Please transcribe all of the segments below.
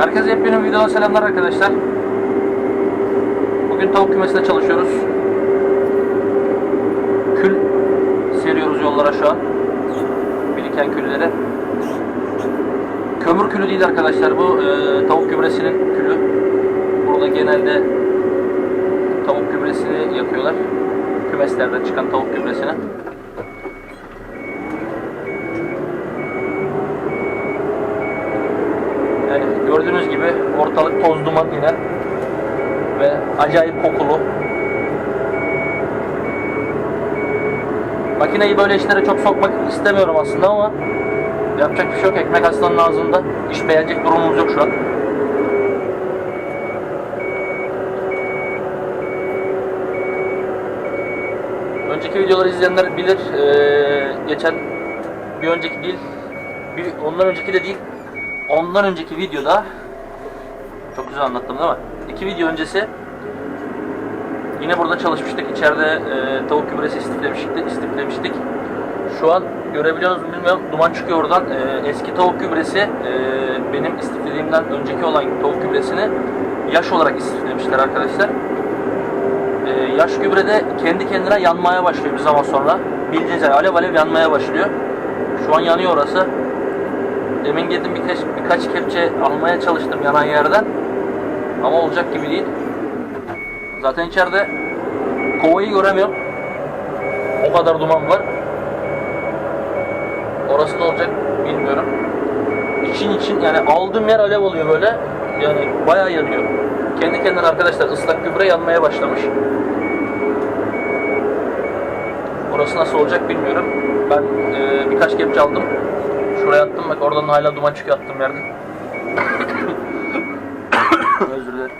Herkese yepyeni bir videodan selamlar arkadaşlar. Bugün tavuk kümesinde çalışıyoruz. Kül seriyoruz yollara şu an. Biriken külleri. Kömür külü değil arkadaşlar bu e, tavuk gübresinin külü. Burada genelde tavuk gübresini yakıyorlar. Kümeslerden çıkan tavuk gübresini. Yani gördüğünüz gibi ortalık toz duman yine ve acayip kokulu. Makineyi böyle işlere çok sokmak istemiyorum aslında ama yapacak bir şey yok. Ekmek aslanın ağzında. İş beğenecek durumumuz yok şu an. Önceki videoları izleyenler bilir. Ee, geçen bir önceki değil, bir, ondan önceki de değil, ondan önceki videoda çok güzel anlattım değil mi? İki video öncesi yine burada çalışmıştık. İçeride e, tavuk gübresi istiflemiştik, istiflemiştik. Şu an görebiliyor musunuz bilmiyorum. Duman çıkıyor oradan. E, eski tavuk gübresi e, benim istiflediğimden önceki olan tavuk gübresini yaş olarak istiflemişler arkadaşlar. E, yaş gübrede kendi kendine yanmaya başlıyor bir zaman sonra. Bildiğiniz yani alev alev yanmaya başlıyor. Şu an yanıyor orası. Demin geldim birkaç, birkaç kepçe almaya çalıştım yanan yerden. Ama olacak gibi değil. Zaten içeride kovayı göremiyorum. O kadar duman var. Orası ne olacak bilmiyorum. İçin için yani aldığım yer alev oluyor böyle. Yani bayağı yanıyor. Kendi kendine arkadaşlar ıslak gübre yanmaya başlamış. Orası nasıl olacak bilmiyorum. Ben e, birkaç kepçe aldım. Şuraya attım bak oradan hala duman çıkıyor attığım yerde. Özür dilerim.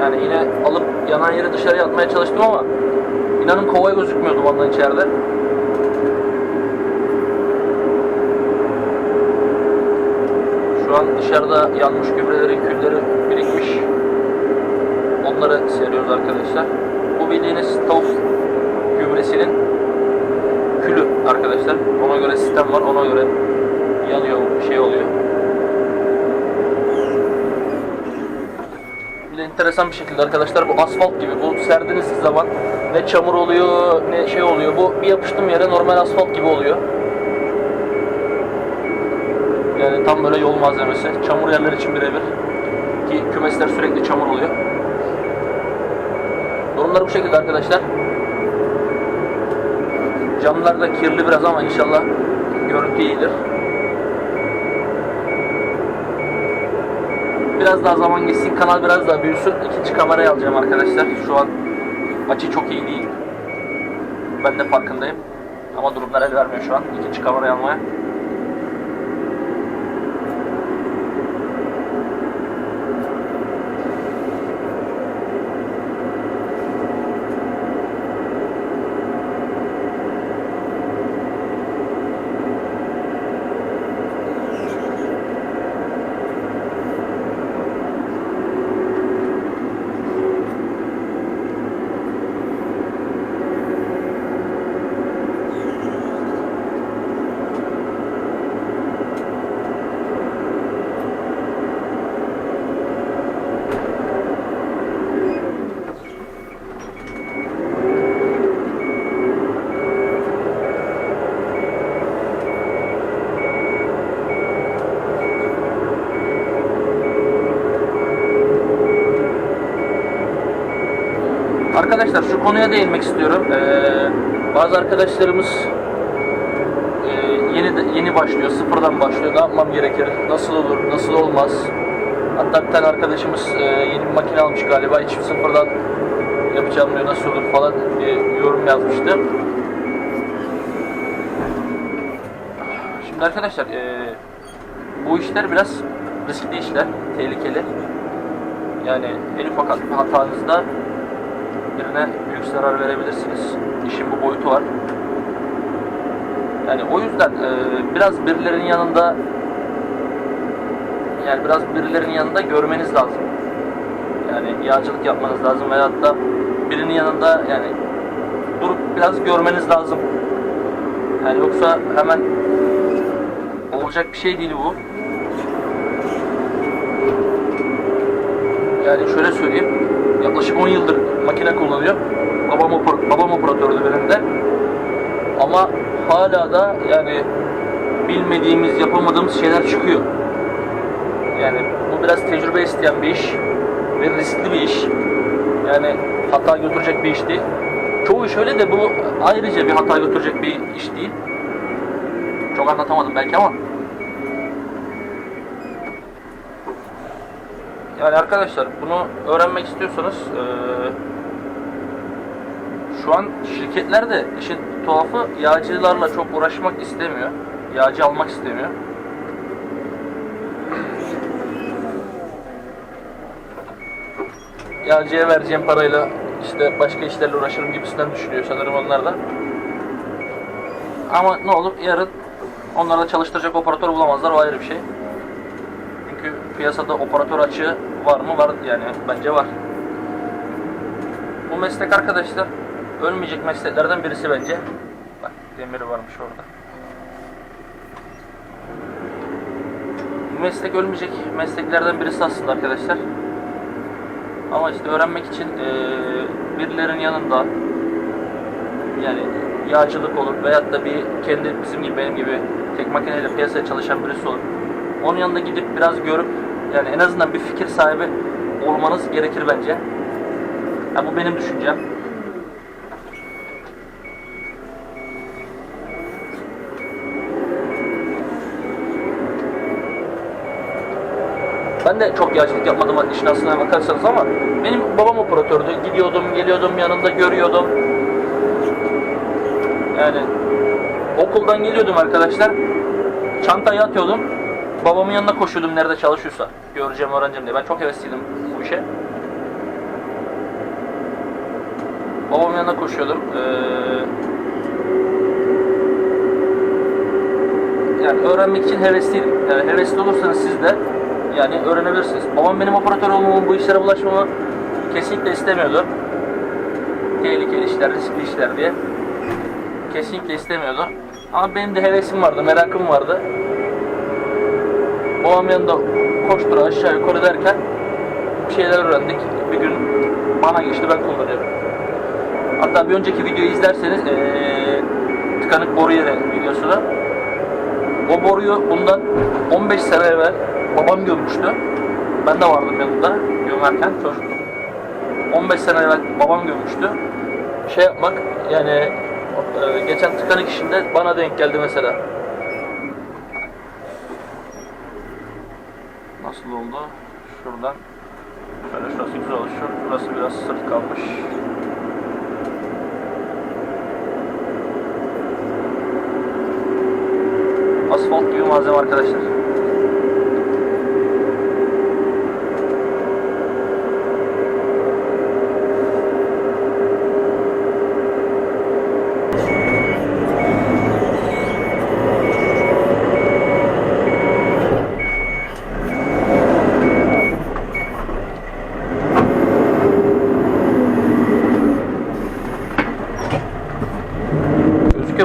yani yine yanan yeri dışarıya atmaya çalıştım ama inanın kova gözükmüyor dumandan içeride. Şu an dışarıda yanmış gübrelerin külleri birikmiş. Onları seriyoruz arkadaşlar. Bu bildiğiniz tavuk gübresinin külü arkadaşlar. Ona göre sistem var. Ona göre yanıyor, şey oluyor. Bir de enteresan bir şekilde arkadaşlar bu asfalt gibi. Bu serdiğiniz zaman ne çamur oluyor ne şey oluyor. Bu bir yapıştığım yere normal asfalt gibi oluyor. Yani tam böyle yol malzemesi. Çamur yerler için birebir. Ki kümesler sürekli çamur oluyor. Durumlar bu şekilde arkadaşlar. Camlar da kirli biraz ama inşallah görüntü iyidir. Biraz daha zaman geçsin, kanal biraz daha büyüsün. İkinci kamerayı alacağım arkadaşlar. Şu an açı çok iyi değil. Ben de farkındayım. Ama durumlar el vermiyor şu an. İkinci kamerayı almaya. Arkadaşlar şu konuya değinmek istiyorum. Ee, bazı arkadaşlarımız e, yeni yeni başlıyor, sıfırdan başlıyor. Ne yapmam gerekir? Nasıl olur? Nasıl olmaz? Hatta bir tane arkadaşımız e, yeni bir makine almış galiba. Hiç sıfırdan yapacağım diyor. Nasıl olur falan diye yorum yazmıştı. Şimdi arkadaşlar e, bu işler biraz riskli işler, tehlikeli. Yani en ufak hatanızda birine büyük zarar verebilirsiniz. İşin bu boyutu var. Yani o yüzden e, biraz birilerinin yanında yani biraz birilerinin yanında görmeniz lazım. Yani yağcılık yapmanız lazım veyahut da birinin yanında yani durup biraz görmeniz lazım. Yani yoksa hemen olacak bir şey değil bu. Yani şöyle söyleyeyim. Yaklaşık 10 yıldır makine kullanıyor. Babam, oper- babam operatördü benim de. Ama hala da yani bilmediğimiz, yapamadığımız şeyler çıkıyor. Yani bu biraz tecrübe isteyen bir iş ve riskli bir iş. Yani hata götürecek bir iş değil. Çoğu iş öyle de bu ayrıca bir hata götürecek bir iş değil. Çok anlatamadım belki ama. Yani arkadaşlar bunu öğrenmek istiyorsanız eee, şu an şirketler de işin tuhafı yağcılarla çok uğraşmak istemiyor. Yağcı almak istemiyor. Yağcıya vereceğim parayla işte başka işlerle uğraşırım gibisinden düşünüyor sanırım onlar da. Ama ne olur yarın onları da çalıştıracak operatör bulamazlar o ayrı bir şey. Çünkü piyasada operatör açığı var mı? Var yani bence var. Bu meslek arkadaşlar ölmeyecek mesleklerden birisi bence. Bak demiri varmış orada. Meslek ölmeyecek mesleklerden birisi aslında arkadaşlar. Ama işte öğrenmek için eee birilerinin yanında yani yağcılık olur veyahut da bir kendi bizim gibi benim gibi tek makineyle piyasaya çalışan birisi olur. Onun yanında gidip biraz görüp yani en azından bir fikir sahibi olmanız gerekir bence. Ya bu benim düşüncem. Ben de çok yağcılık yapmadım işin aslına bakarsanız ama benim babam operatördü. Gidiyordum, geliyordum, yanında görüyordum. Yani okuldan geliyordum arkadaşlar. Çantayı atıyordum. Babamın yanına koşuyordum nerede çalışıyorsa. Göreceğim, öğreneceğim diye. Ben çok hevesliydim bu işe. Babamın yanına koşuyordum. Ee, yani öğrenmek için hevesliydim. Yani hevesli olursanız siz de yani öğrenebilirsiniz. Babam benim operatör olmamı, bu işlere bulaşmamı kesinlikle istemiyordu. Tehlikeli işler, riskli işler diye. Kesinlikle istemiyordu. Ama benim de hevesim vardı, merakım vardı. Babam yanında koştura aşağı yukarı derken bir şeyler öğrendik. Bir gün bana geçti, ben kullanıyorum. Hatta bir önceki videoyu izlerseniz ee, tıkanık boru yeri videosunu o boruyu bundan 15 sene evvel babam gömmüştü. Ben de vardım yanında gömerken çocuktum. 15 sene evvel babam gömmüştü. Şey yapmak yani e, geçen tıkanık işinde bana denk geldi mesela. Nasıl oldu? Şuradan şöyle şurası güzel oluşuyor. Burası biraz sırt kalmış. Asfalt gibi malzeme arkadaşlar.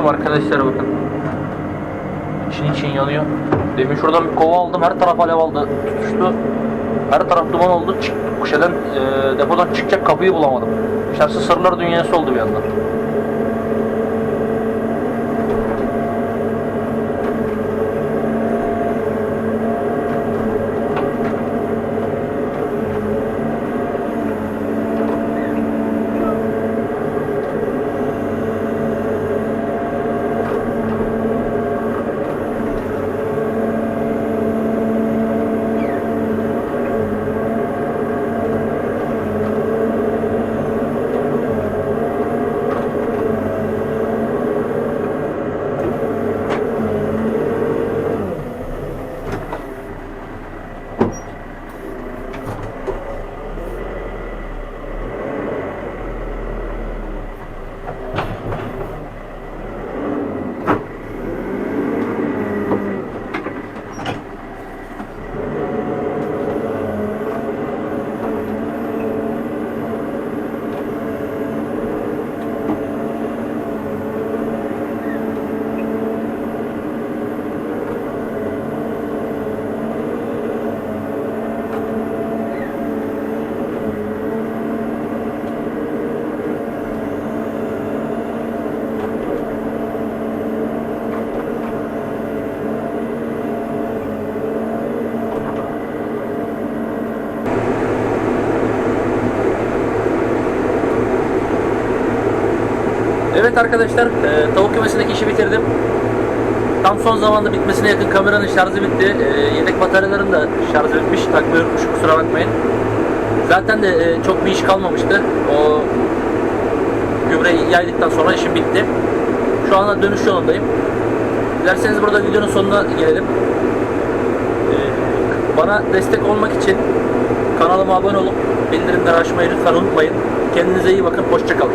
Mu arkadaşlar bakın. İçin için yanıyor. Demin şuradan bir kova aldım. Her taraf alev aldı. Tutuştu. Her taraf duman oldu. Çık, e, depodan çıkacak kapıyı bulamadım. İçerisi sırlar dünyası oldu bir anda. Evet arkadaşlar, e, tavuk kümesindeki işi bitirdim. Tam son zamanda bitmesine yakın kameranın şarjı bitti. E, yedek bataryaların da şarjı bitmiş. Takmayı unutmuş, kusura bakmayın. Zaten de e, çok bir iş kalmamıştı. O gübreyi yaydıktan sonra işim bitti. Şu anda dönüş yolundayım. Dilerseniz burada videonun sonuna gelelim. Ee, Bana destek olmak için kanalıma abone olup bildirimleri açmayı lütfen unutmayın. Kendinize iyi bakın. Hoşçakalın.